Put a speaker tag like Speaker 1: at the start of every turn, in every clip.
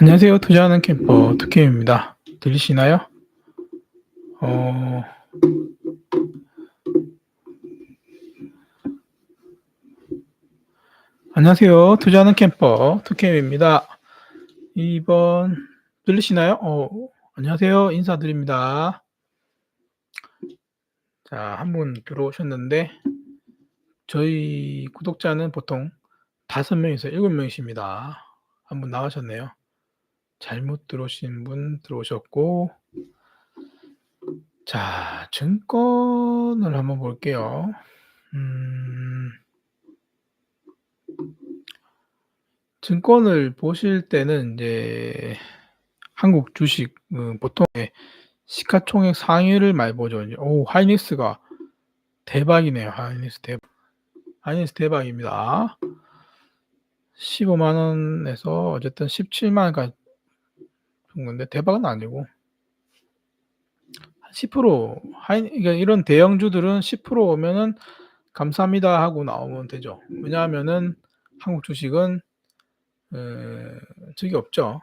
Speaker 1: 안녕하세요. 투자하는 캠퍼 투캠입니다. 들리시나요? 어... 안녕하세요. 투자하는 캠퍼 투캠입니다. 이번 들리시나요? 어, 안녕하세요. 인사드립니다. 자, 한 분 들어오셨는데 저희 구독자는 보통 5명에서 7명이십니다. 한 분 나가셨네요. 잘못 들어오신 분 들어오셨고 자, 증권을 한번 볼게요. 음. 증권을 보실 때는 이제 한국 주식 어 보통 예 시가총액 상위를 많이 보죠. 오 하이닉스가 대박이네요. 하이닉스 대 하이닉스 대박입니다. 15만 원에서 어쨌든 17만 원까지 준 건데 대박은 아니고 한 10% 하이 그러니까 이런 대형주들은 10% 오면은 감사합니다 하고 나오면 되죠. 왜냐하면은 한국 주식은 에 적이 없죠.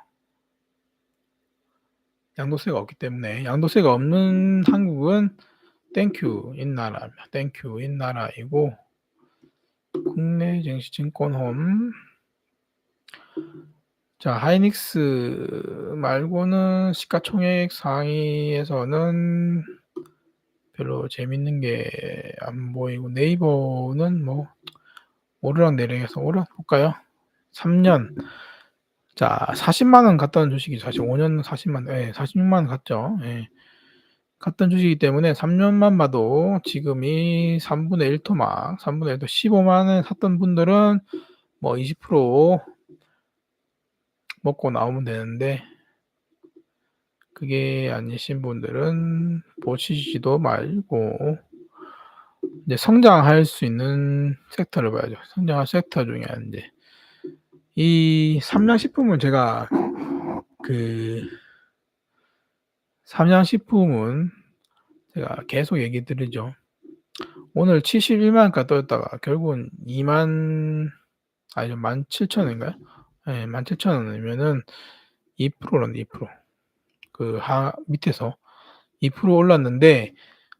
Speaker 1: 양도세가 없기 때문에 양도세가 없는 한국은 땡큐인 나라입니다. 땡큐인 나라이고 국내 증시 증권홈 자 하이닉스 말고는 시가총액 상위에서는 별로 재밌는 게 안 보이고 네이버는 뭐 오르락 내리락해서 오르락 볼까요? 3년 자 40만 원 갔던 주식이 사실 5년 40만 예 46만 원 갔죠. 예. 갔던 주식이기 때문에 3년만 봐도 지금이 3분의 1 토막 3분의 1토 15만 원에 샀던 분들은 뭐 20% 먹고 나오면 되는데 그게 아니신 분들은 보시지도 말고 이제 성장할 수 있는 섹터를 봐야죠. 성장할 섹터 중에 인제 이 삼양식품은 제가 그 삼양식품은 제가 계속 얘기 드리죠. 오늘 71만 원까지 떨어졌다가 결국은 2만 아니죠. 17,000 원인가요? 예. 17,000 원이면은 2%란데 2%. 그 하 밑에서 2% 올랐는데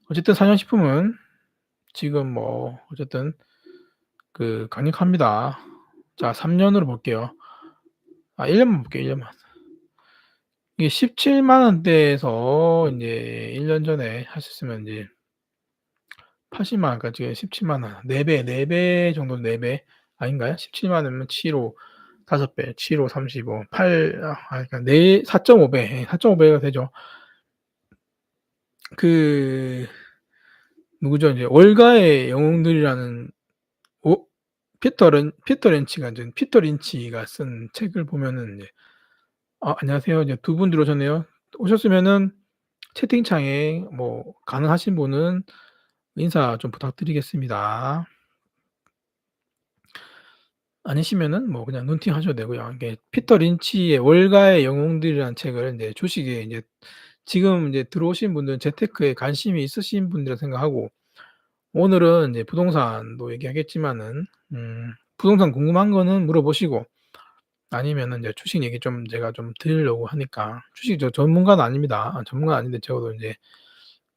Speaker 1: 어쨌든 삼양식품은 지금 뭐 어쨌든 그 강력합니다. 자 3년으로 볼게요. 아 1년만 볼게요. 1년만. 이게 17만 원대에서 인제 1년 전에 하셨으면 인제 80만 원까지 17만 원 4배, 4배 정도 4배 아닌가요? 17만 원이면 7호 5배, 7호 35, 8 아 그러니까 4 4.5배 예 4.5배가 되죠. 그 누구죠? 이제 월가의 영웅들이라는 오 피터 렌 피터 렌치가 인제 피터 린치가 쓴 책을 보면은 이제 아 안녕하세요. 이제 두 분 들어오셨네요. 오셨으면은 채팅창에 뭐 가능하신 분은 인사 좀 부탁드리겠습니다. 아니시면은 뭐 그냥 눈팅 하셔도 되고요. 이게 피터 린치의 월가의 영웅들이라는 책을 인제 주식에 인제 지금 인제 들어오신 분들은 재테크에 관심이 있으신 분이라 생각하고 오늘은 이제 부동산도 얘기하겠지만은 음 부동산 궁금한 거는 물어보시고 아니면은 이제 주식 얘기 좀 제가 좀 드리려고 하니까 주식 저 전문가는 아닙니다. 아 전문가는 아닌데 적어도 인제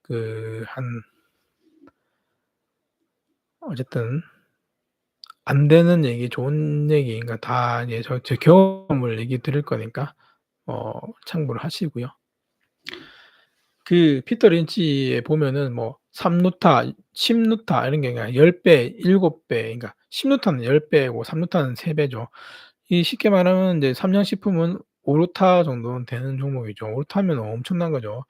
Speaker 1: 그 한 어쨌든 안 되는 얘기, 좋은 얘기 그러니까 다 이제 저 제 경험을 얘기 드릴 거니까 어 참고를 하시고요. 그 피터 린치에 보면은 뭐 3 루타, 10 루타 이런 게 그냥 10 배, 7 배 그러니까 10 루타는 10 배고 3 루타는 3 배죠. 이 쉽게 말하면 이제 삼양식품은 5 루타 정도는 되는 종목이죠. 5 루타면 엄청난 거죠.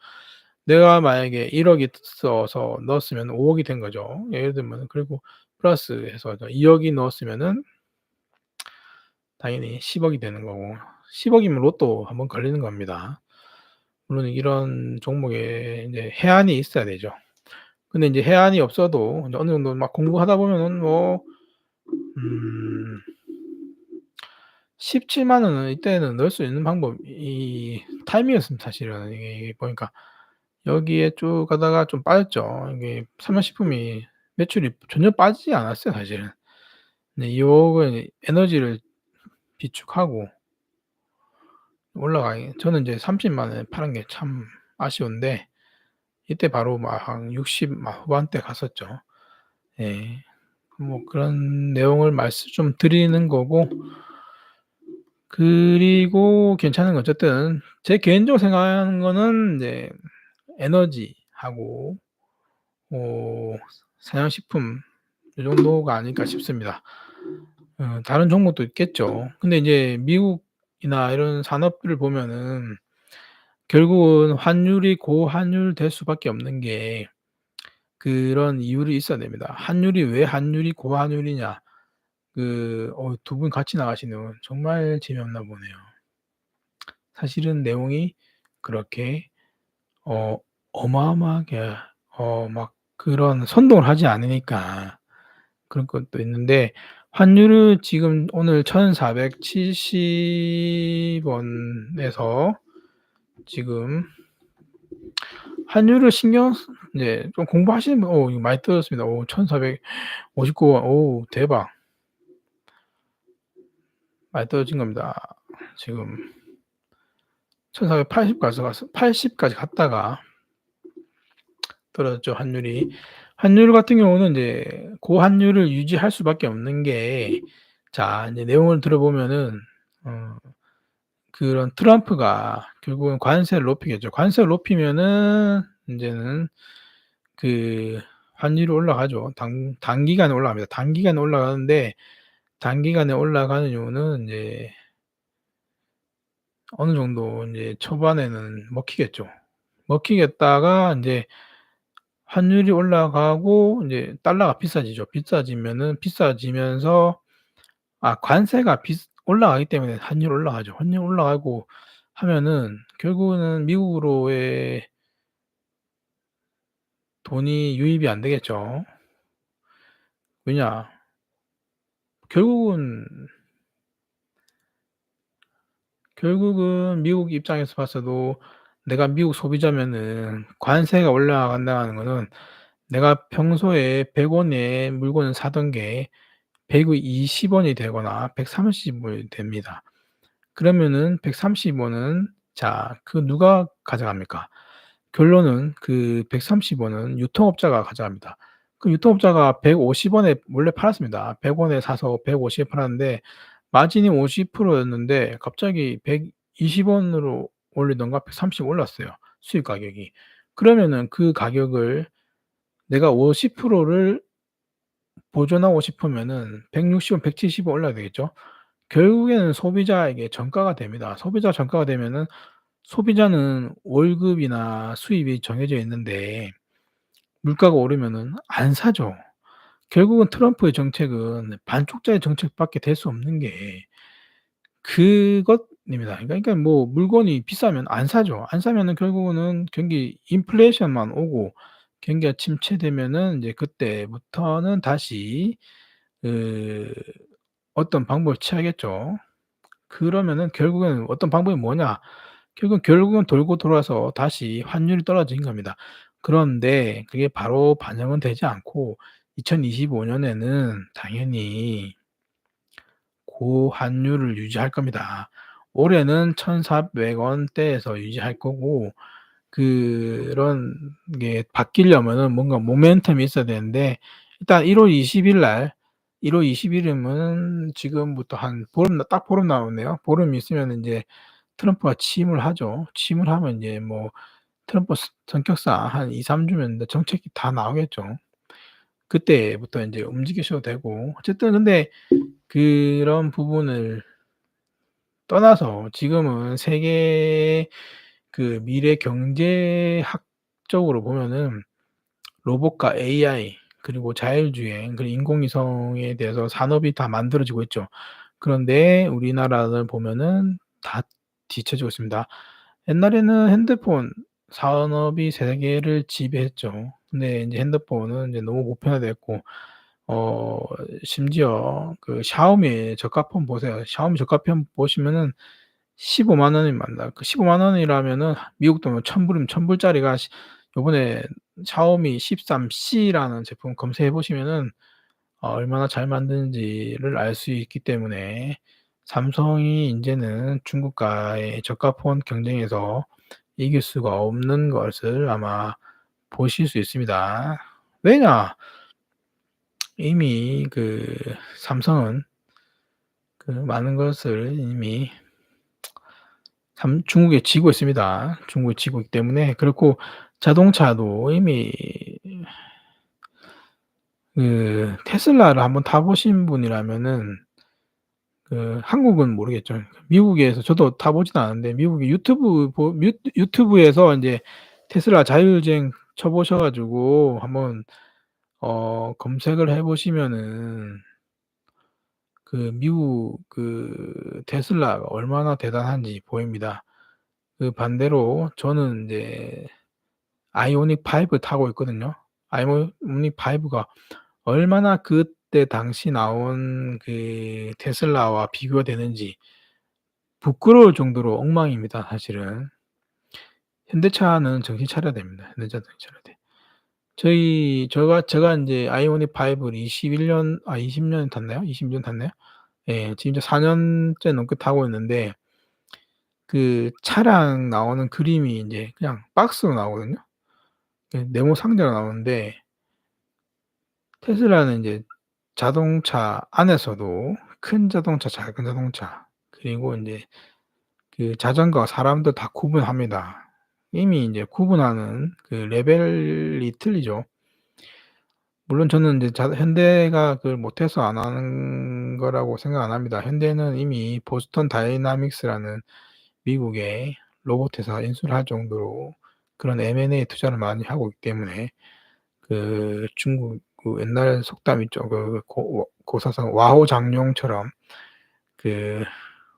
Speaker 1: 내가 만약에 1억 있어서 넣었으면 5 억이 된 거죠. 예를 들면은 그리고 플러스 해서 2억이 넣었으면은 당연히 10억이 되는 거고 10억이면 로또 한번 걸리는 겁니다. 물론 이런 종목에 인제 해안이 있어야 되죠. 근데 인제 해안이 없어도 어느 정도 막 공부하다 보면은 뭐 음 17만 원은 이때는 넣을 수 있는 방법이 타이밍이었습니다 사실은. 이게 보니까 여기에 쭉 가다가 좀 빠졌죠. 이게 삼양식품이 매출이 전혀 빠지지 않았어요 사실은. 네이 억은 에너지를 비축하고 올라가기 저는 인제 30만 원에 파는 게 참 아쉬운데 이때 바로 막 한 60 막 후반대 갔었죠. 예. 뭐 그런 내용을 말씀 좀 드리는 거고 그리고 괜찮은 건 어쨌든 제 개인적으로 생각하는 거는 인제 에너지하고 뭐 사냥식품 이 정도가 아닐까 싶습니다. 어 다른 종목도 있겠죠. 근데 이제 미국이나 이런 산업들을 보면은 결국은 환율이 고환율 될 수밖에 없는 게 그런 이유를 있어야 됩니다. 환율이 왜 환율이 고환율이냐. 그 어 두 분 같이 나가시는 정말 재미없나 보네요. 사실은 내용이 그렇게 어 어마어마하게 어 막 그런 선동을 하지 않으니까 그런 것도 있는데 환율은 지금 오늘 1,470 원에서 지금 환율을 신경 쓰 네 좀 공부하시는 분어 이거 많이 떨어졌습니다. 오 1,459 원. 오 대박. 많이 떨어진 겁니다. 지금 1,480 까지 가서 80 까지 갔다가 떨어졌죠, 환율이. 환율 같은 경우는 인제 고환율을 유지할 수밖에 없는 게 자 인제 내용을 들어보면은 어 그런 트럼프가 결국은 관세를 높이겠죠. 관세를 높이면은 인제는 그 환율이 올라가죠. 단 단기간에 올라갑니다. 단기간에 올라가는데 단기간에 올라가는 이유는 인제 어느 정도 인제 초반에는 먹히겠죠. 먹히겠다가 인제 환율이 올라가고 인제 달러가 비싸지죠. 비싸지면은 비싸지면서 아 관세가 비스 올라가기 때문에 환율이 올라가죠. 환율이 올라가고 하면은 결국은 미국으로의 돈이 유입이 안 되겠죠. 왜냐 결국은 결국은 미국 입장에서 봤어도 내가 미국 소비자면은 관세가 올라간다는 거는 내가 평소에 100 원에 물건을 사던 게 120 원이 되거나 130 원이 됩니다. 그러면은 130 원은 자 그 누가 가져갑니까? 결론은 그 130 원은 유통업자가 가져갑니다. 그 유통업자가 150 원에 원래 팔았습니다. 100 원에 사서 150 에 팔았는데 마진이 50% 였는데 갑자기 120 원으로 올리던가 130 올랐어요, 수입 가격이. 그러면은 그 가격을 내가 50%를 보존하고 싶으면은 160 원, 170원 올려야 되겠죠. 결국에는 소비자에게 전가가 됩니다. 소비자 전가가 되면은 소비자는 월급이나 수입이 정해져 있는데 물가가 오르면은 안 사죠. 결국은 트럼프의 정책은 반쪽짜리 정책밖에 될 수 없는 게 그것 입니다. 그러니까 뭐 물건이 비싸면 안 사죠. 안 사면은 결국은 경기 인플레이션만 오고 경기가 침체되면은 인제 그때부터는 다시 그 어떤 방법을 취하겠죠. 그러면은 결국에는 어떤 방법이 뭐냐? 결국은 결국은 돌고 돌아서 다시 환율이 떨어지는 겁니다. 그런데 그게 바로 반영은 되지 않고 2025 년에는 당연히 고환율을 유지할 겁니다. 올해는 1,400 원대에서 유지할 거고 그런 게 바뀌려면은 뭔가 모멘텀이 있어야 되는데 일단 1월 20일 날 1월 20 일이면은 지금부터 한 보름 딱 보름 남았네요. 보름 있으면 인제 트럼프가 취임을 하죠. 취임을 하면 인제 뭐 트럼프 스 성격상 한 2-3 주면 인제 정책이 다 나오겠죠. 그때부터 인제 움직이셔도 되고 어쨌든 근데 그런 부분을 떠나서 지금은 세계 그 미래 경제학적으로 보면은 로봇과 AI 그리고 자율주행 그리고 인공위성에 대해서 산업이 다 만들어지고 있죠. 그런데 우리나라를 보면은 다 뒤처지고 있습니다. 옛날에는 핸드폰 산업이 세계를 지배했죠. 근데 인제 핸드폰은 인제 너무 보편화됐고 어 심지어 그 샤오미 저가폰 보세요. 샤오미 저가폰 보시면은 150,000 원입니다. 그 150,000 원이라면은 미국 돈으로 1,000 불이면 1,000 불짜리가 시 요번에 샤오미 13C라는 제품 검색해 보시면은 어 얼마나 잘 만드는지를 알 수 있기 때문에 삼성이 인제는 중국과의 저가 폰 경쟁에서 이길 수가 없는 것을 아마 보실 수 있습니다. 왜냐? 이미 그 삼성은 그 많은 것을 이미 삼 중국에 지고 있습니다. 중국에 지고 있기 때문에 그렇고 자동차도 이미 그 테슬라를 한번 타 보신 분이라면은 그 한국은 모르겠죠. 미국에서 저도 타 보진 않았는데 미국의 유튜브 유튜브에서 인제 테슬라 자율주행 쳐 보셔 가지고 한번 어 검색을 해 보시면은 그 미국 그 테슬라가 얼마나 대단한지 보입니다. 그 반대로 저는 인제 아이오닉 5 타고 있거든요. 아이오닉 5가 얼마나 그때 당시 나온 그 테슬라와 비교가 되는지 부끄러울 정도로 엉망입니다 사실은. 현대차는 정신 차려야 됩니다. 현대차 정신 차려야 돼. 저희 저가 제가 인제 아이오닉 5를 21년 아 20년 탔나요? 20 년 탔나요? 예. 지금 이제 4 년째 넘게 타고 있는데 그 차량 나오는 그림이 인제 그냥 박스로 나오거든요. 그 네모 상자로 나오는데 테슬라는 인제 자동차 안에서도 큰 자동차, 작은 자동차 그리고 인제 그 자전거, 사람들 다 구분합니다. 이미 인제 구분하는 그 레벨이 틀리죠. 물론 저는 인제 자 현대가 그걸 못해서 안 하는 거라고 생각 안 합니다. 현대는 이미 보스턴 다이나믹스라는 미국의 로봇 회사가 인수를 할 정도로 그런 M&A 투자를 많이 하고 있기 때문에 그 중국 그 옛날 속담 있죠. 그 고 고사성 와호 장룡처럼 그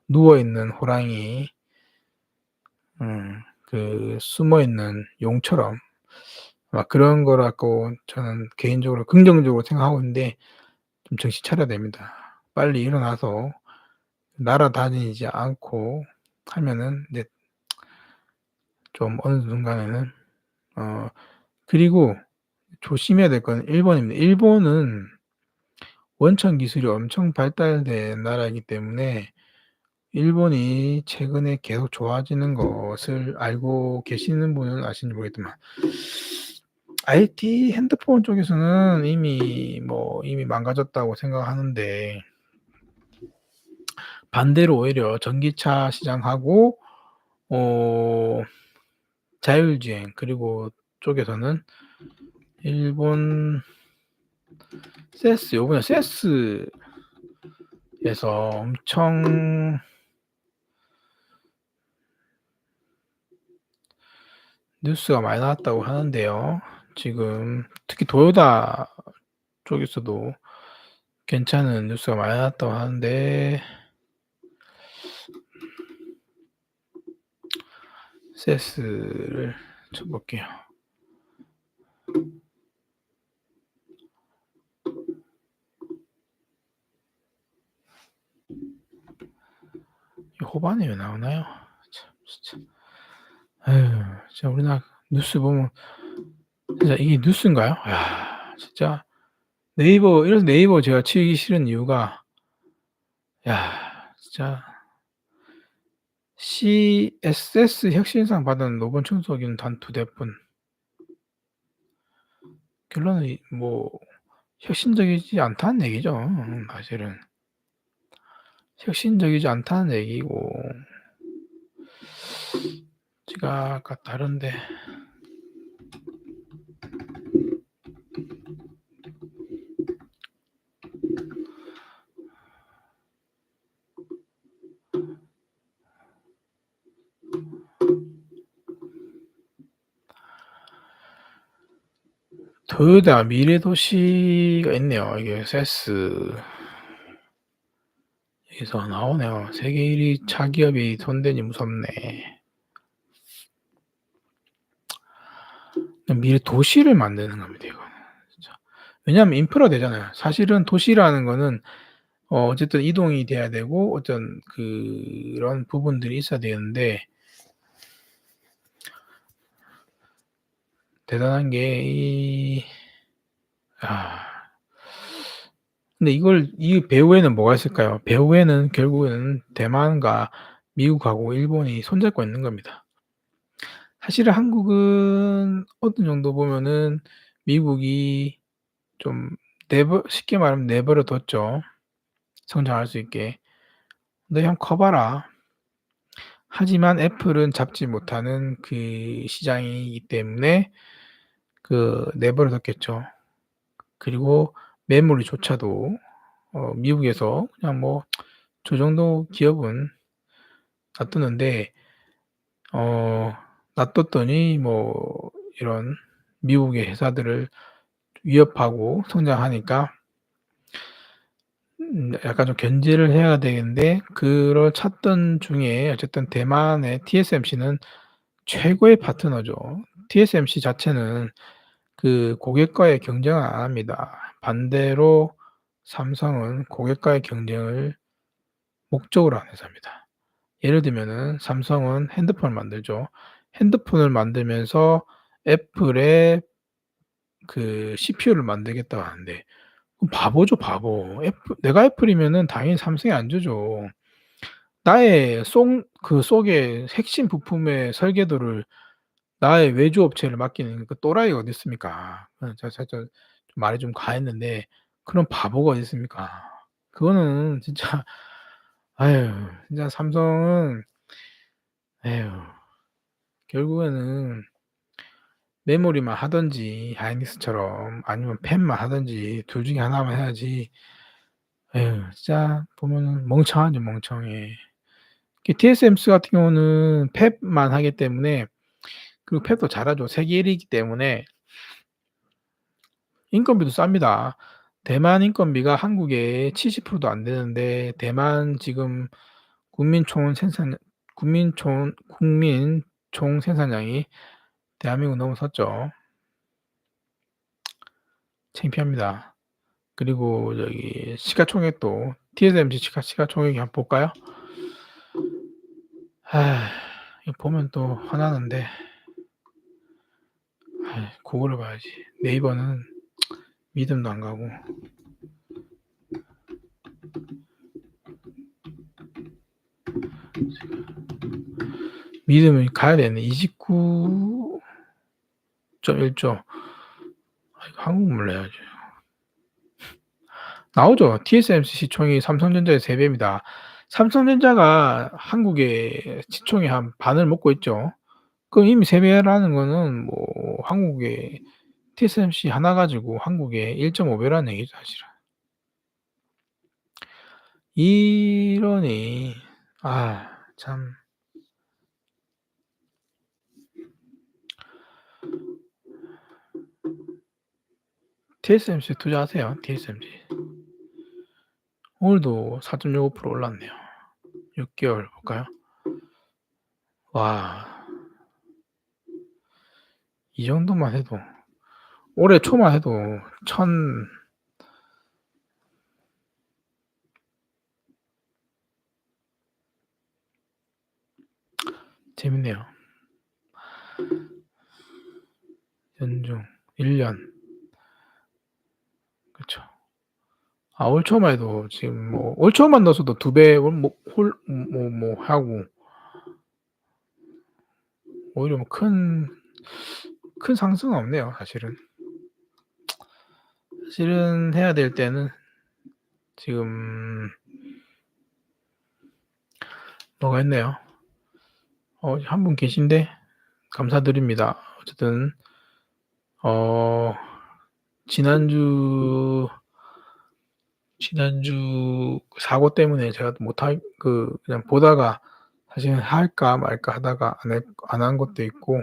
Speaker 1: 누워 있는 호랑이 음 그 숨어 있는 용처럼 막 그런 거라고 저는 개인적으로 긍정적으로 생각하고 있는데 좀 정신 차려야 됩니다. 빨리 일어나서 날아다니지 않고 하면은 이제 좀 어느 순간에는 어 그리고 조심해야 될 건 일본입니다. 일본은 원천 기술이 엄청 발달된 나라이기 때문에 일본이 최근에 계속 좋아지는 것을 알고 계시는 분은 아시는지 모르겠지만 IT 핸드폰 쪽에서는 이미 뭐 이미 망가졌다고 생각하는데 반대로 오히려 전기차 시장하고 어 자율주행 그리고 쪽에서는 일본 세스 요번에 세스에서 엄청 뉴스가 많이 나왔다고 하는데요. 지금 특히 도요타 쪽에서도 괜찮은 뉴스가 많이 나왔다고 하는데 세스를 쳐 볼게요. 이 호반이 왜 나오나요? 참 진짜. 우리나라 뉴스 보면 진짜 이게 뉴스인가요? 야 진짜 네이버 이래서 네이버 제가 치기 싫은 이유가 야 진짜 CSS 혁신상 받은 노번 총석이는 단 2 대뿐. 결론은 이뭐 혁신적이지 않다는 얘기죠 사실은. 혁신적이지 않다는 얘기고 제가 아까 다른데 도요타 미래도시가 있네요. 이게 세스 여기서 나오네요. 세계 1위 차 기업이 손대니 무섭네. 미래 도시를 만드는 겁니다 진짜. 왜냐하면 인프라 되잖아요. 사실은 도시라는 거는 어 어쨌든 이동이 돼야 되고 어떤 그런 부분들이 있어야 되는데 대단한 게 이 아 근데 이걸 이 배후에는 뭐가 있을까요? 배후에는 결국에는 대만과 미국하고 일본이 손잡고 있는 겁니다. 사실은 한국은 어느 정도 보면은 미국이 좀 내버 쉽게 말하면 내버려 뒀죠. 성장할 수 있게. "너 형 커 봐라." 하지만 애플은 잡지 못하는 그 시장이기 때문에 그 내버려 뒀겠죠. 그리고 메모리조차도 어 미국에서 그냥 뭐 저 정도 기업은 놔두는데 어 놔뒀더니 뭐 이런 미국의 회사들을 위협하고 성장하니까 음 약간 좀 견제를 해야 되는데 그걸 찾던 중에 어쨌든 대만의 TSMC는 최고의 파트너죠. TSMC 자체는 그 고객과의 경쟁을 안 합니다. 반대로 삼성은 고객과의 경쟁을 목적으로 하는 회사입니다. 예를 들면은 삼성은 핸드폰을 만들죠. 핸드폰을 만들면서 애플의 그 CPU를 만들겠다고 하는데 바보죠, 바보. 애플 내가 애플이면은 당연히 삼성에 안 주죠. 나의 속 그 속에 핵심 부품의 설계도를 나의 외주 업체를 맡기는 그 또라이가 어디 있습니까? 어저저 저 말이 좀 과했는데 그런 바보가 어디 있습니까? 그거는 진짜 아유 진짜 삼성은 에휴 결국에는 메모리만 하든지 하이닉스처럼 아니면 팹만 하든지 둘 중에 하나만 해야지 에휴 진짜 보면은 멍청하죠, 멍청해. 그 TSMC 같은 경우는 팹만 하기 때문에 그리고 팹도 잘하죠. 세계 1 위이기 때문에 인건비도 쌉니다. 대만 인건비가 한국의 70%도 안 되는데 대만 지금 국민 총 생산 국민 총 국민 총 생산량이 대한민국 넘어섰죠. 창피합니다. 그리고 저기 시가총액도 TSMC 시가 시가총액이 한번 볼까요? 이거 보면 또 화나는데 아이 구글을 봐야지. 네이버는 믿음도 안 가고. 믿음이 가야 되네. 29.1조. 아 이거 한국말로 해야지. 나오죠. TSMC 시총이 삼성전자의 3 배입니다. 삼성전자가 한국의 시총의 한 반을 먹고 있죠. 그럼 이미 3 배라는 거는 뭐 한국의 TSMC 하나 가지고 한국의 1.5 배라는 얘기죠, 사실은. 이러니 아 참. TSMC에 투자하세요, TSMC. 오늘도 4.65% 올랐네요. 6 개월 볼까요? 와. 이 정도만 해도 올해 초만 해도 1,000 재밌네요. 연중 1 년. 그쵸. 아 올 초만 해도 지금 뭐 올 초만 넣었어도 2배올뭐홀 뭐 뭐 하고 오히려 뭐 큰 큰 상승은 없네요, 사실은. 사실은 해야 될 때는 지금 뭐가 있네요. 어 한 분 계신데 감사드립니다. 어쨌든 어 지난주 지난주 사고 때문에 제가 못할 그 그냥 보다가 사실은 할까 말까 하다가 안했안한 것도 있고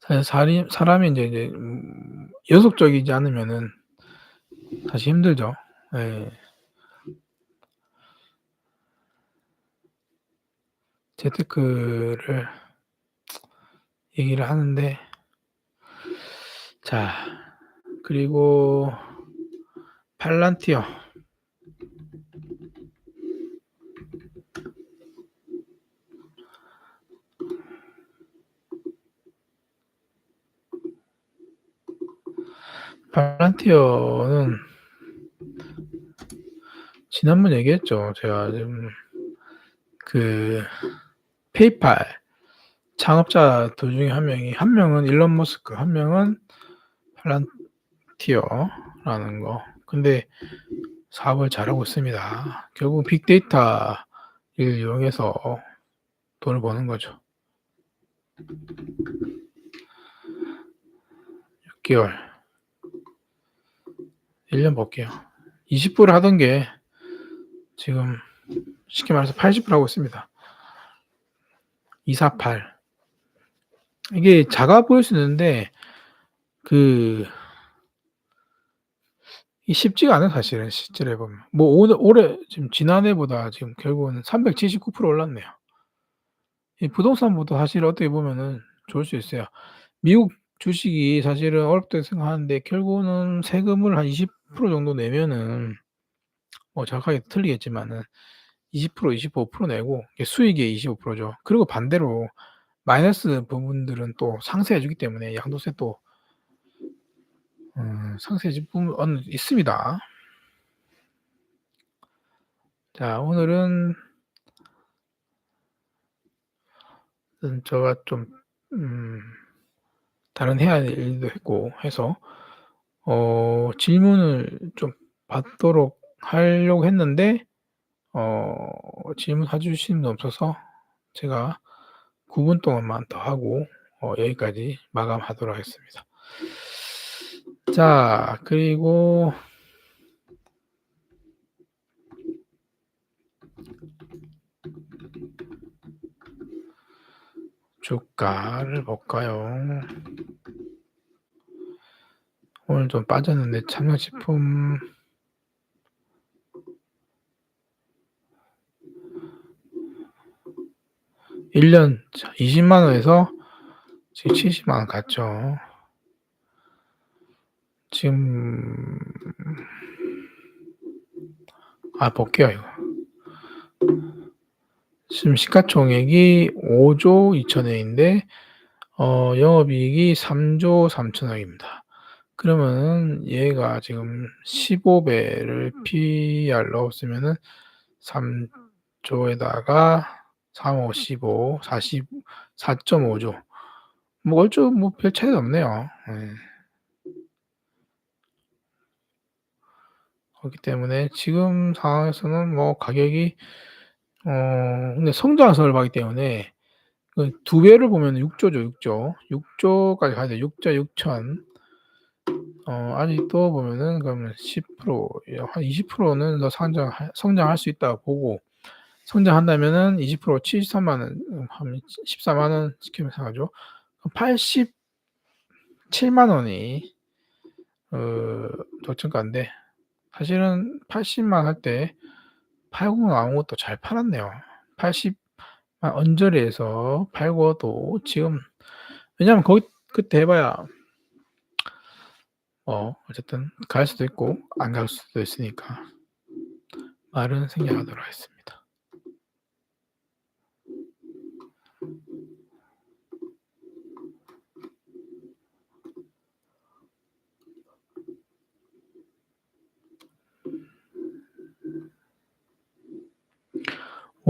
Speaker 1: 사실 사리 사람이 인제 이제 음 연속적이지 않으면은 사실 힘들죠. 예. 재테크를 얘기를 하는데 자 그리고 팔란티어 팔란티어는 지난번 얘기했죠. 제가 지금 그 페이팔 창업자 둘 중에 한 명이 한 명은 일론 머스크, 한 명은 팔란티어라는 거. 근데 사업을 잘하고 있습니다. 결국 빅데이터를 이용해서 돈을 버는 거죠. 6개월. 1년 볼게요. 20불 하던 게 지금 쉽게 말해서 80불 하고 있습니다. 248. 이게 작아 보일 수 있는데 그 이 쉽지가 않아요, 사실은 실제로 해 보면. 뭐 오늘 올해 지금 지난해보다 지금 결국은 379% 올랐네요. 이 부동산보다 사실 어떻게 보면은 좋을 수 있어요. 미국 주식이 사실은 어렵다고 생각하는데 결국은 세금을 한 20% 정도 내면은 뭐 정확하게 틀리겠지만은 20% 25% 내고 이게 수익의 25%죠. 그리고 반대로 마이너스 부분들은 또 상쇄해 주기 때문에 양도세 또 음 상쇄해 줄 부분은 있습니다. 자 오늘은 음 제가 좀 음 다른 해야 될 일도 했고 해서 어 질문을 좀 받도록 하려고 했는데 어 질문해 주시는 분 없어서 제가 9분 동안만 더 하고 어 여기까지 마감하도록 하겠습니다. 자 그리고 주가를 볼까요? 오늘 좀 빠졌는데 참여식품 일년 20만 원에서 지금 70만 원 갔죠. 지금 아 볼게요 이거. 지금 시가총액이 5조 2천억인데 어 영업이익이 3조 3천억입니다. 그러면은 얘가 지금 15배를 PER 넣었으면은 3조에다가 3, 5, 15, 40 4.5조. 뭐 얼추 뭐 별 차이가 없네요. 예. 그렇기 때문에 지금 상황에서는 뭐 가격이 어 근데 성장성을 봤기 때문에 그2 배를 보면은 6조죠, 6조. 6조까지 가야 돼요. 6조 6천. 어 아직도 보면은 그러면 10%한 20%는 더 상장할 성장할 수 있다고 보고 성장한다면은 20% 73만 원음한 14만 원 지키면 생각하죠. 87만 원이 어 저점가인데 사실은 80만 할때 팔고 나온 것도 잘 팔았네요. 80만 언저리에서 팔고도 지금 왜냐하면 거기 그때 해봐야 어 어쨌든 갈 수도 있고 안 갈 수도 있으니까 말은 생략하도록 하겠습니다.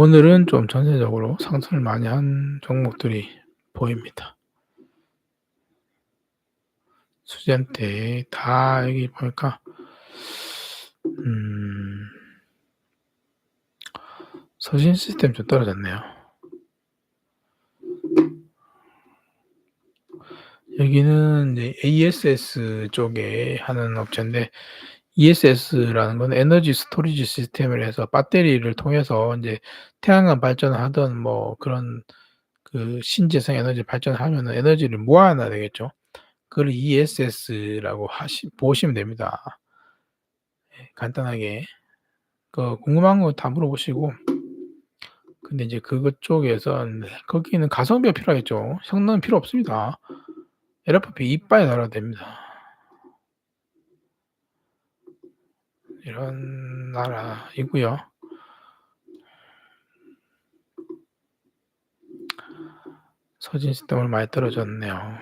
Speaker 1: 오늘은 좀 전체적으로 상승을 많이 한 종목들이 보입니다. 수젠테 다 여기 보니까 음 서신 시스템 좀 떨어졌네요. 여기는 이제 ASS 쪽에 하는 업체인데 ESS라는 건 에너지 스토리지 시스템을 해서 배터리를 통해서 인제 태양광 발전을 하든 뭐 그런 그 신재생 에너지 발전을 하면은 에너지를 모아 놔야 되겠죠. 그걸 ESS라고 하시 보시면 됩니다. 예 간단하게. 그 궁금한 거 다 물어보시고 근데 인제 그것 쪽에서 네 거기는 가성비가 필요하겠죠. 성능은 필요 없습니다. LFP 이빠이 달아도 됩니다. 이런 나라이고요. 서진 씨 때문에 많이 떨어졌네요.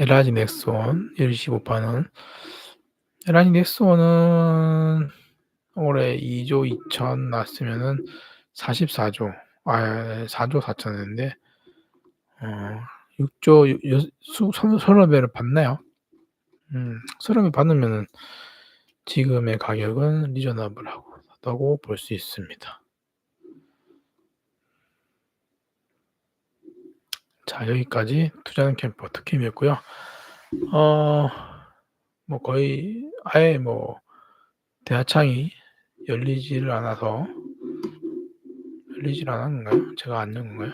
Speaker 1: 에라지 넥스원 125파는 에라지 넥스원은 올해 2조 2천 났으면은 44조 아 4조 4천인데 어, 6조 여수선 서너 배를 받나요? 음 서너 배 받으면은 지금의 가격은 리저너블하고 볼 수 있습니다. 자 여기까지 투자하는 캠퍼 특캠이었고요. 어 뭐 거의 아예 뭐 대화창이 열리지를 않아서 열리질 않았는가요? 제가 안 연 건가요?